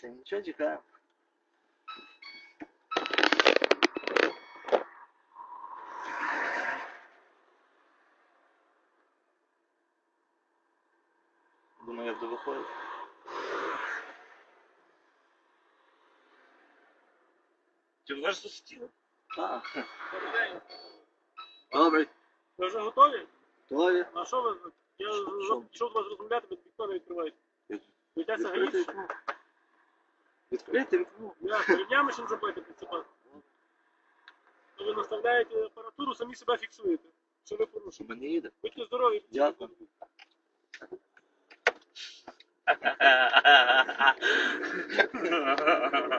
Це нічого чекаємо. Думаю, як до виходить. Ти вже застіли? Так. Добрий день. Добре. Ви вже готові? Готові? А що ви? Я Що? пішов до вас розмовляти, ви вікно не відкриваєте. Боїтеся Відкрити гаїться? вікно. Відкрити вікно. Я рівнями ще не забудете підсипати. То ви наставляєте апаратуру, самі себе фіксуєте. Що ви порушили? Мені їде. Будьте здорові. Дякую.